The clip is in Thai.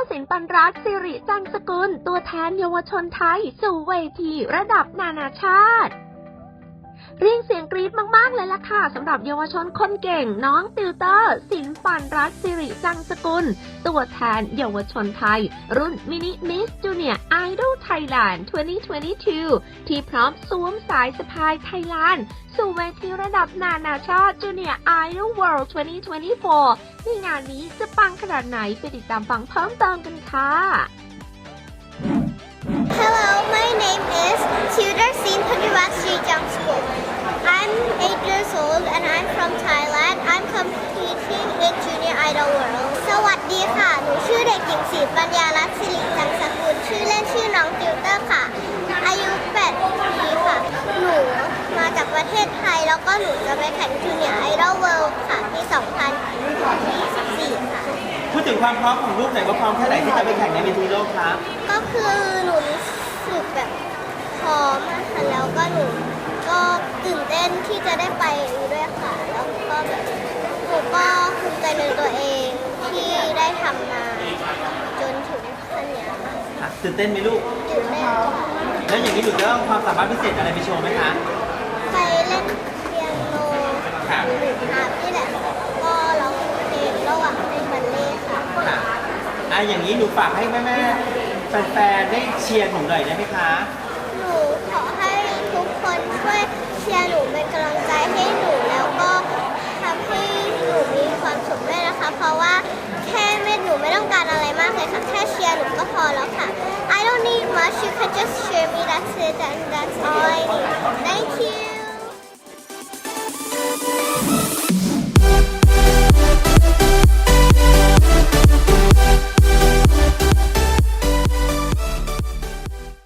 ร์ สินปันรัตสิริจันสกุล ตัวแทนเยาวชนไทย สู่เวทีระดับนานาชาติ เรียกเสียงกรี๊ดมากๆเลยล่ะค่ะสำหรับเยาวชนคนเก่งน้องติวเตอร์ สินปันรัตสิริจังสกุล ตัวแทนเยาวชนไทย รุ่นมินิมิสจูเนียร์ไอดอลไทยแลนด์ 2022 ที่พร้อมสวมสายสะพายไทยแลนด์ สู่เวทีระดับนานาชาติจูเนียร์ไอดอลเวิลด์ 2024 ในงานนี้จะปังขนาดไหนไปติดตามฟังเพิ่มเติมกันค่ะ หญิงศรีปัญญาลักษณ์สิริจังสกุลชื่อเล่นชื่อน้องติวเตอร์ค่ะ อายุ8ปีค่ะ หนูมาจากประเทศไทย แล้วก็หนูจะไปแข่ง Junior Idol World ค่ะที่2024ค่ะ พูดถึงความพร้อมของลูกหน่อยว่าพร้อมแค่ไหนที่จะไปแข่งในเวทีโลกคะก็คือหนูรู้สึกแบบพร้อมอะค่ะแล้วก็หนูก็ตื่นเต้นที่จะได้ไปด้วยค่ะ แล้วก็แบบหนูก็ภูมิใจในตัวเองที่ได้ทำมาจนถึงขั้นเนี้ยค่ะ อะ ตื่นเต้นไหมลูก ตื่นเต้นค่ะแล้วอย่างนี้หนูจะเอาความสามารถพิเศษอะไรไปโชว์ไหมคะไปเล่นเปียโนค่ะหรืออาพี่แหละก็ร้องเพลงระหว่างเล่นบัลเล่ต์ค่ะค่ะอะอย่างนี้หนูฝากให้แม่แม่ๆแฟนๆได้เชียร์หนูหน่อยได้ไหมคะ หนูขอให้ทุกคนช่วยเชียร์หนูเป็นกำลัง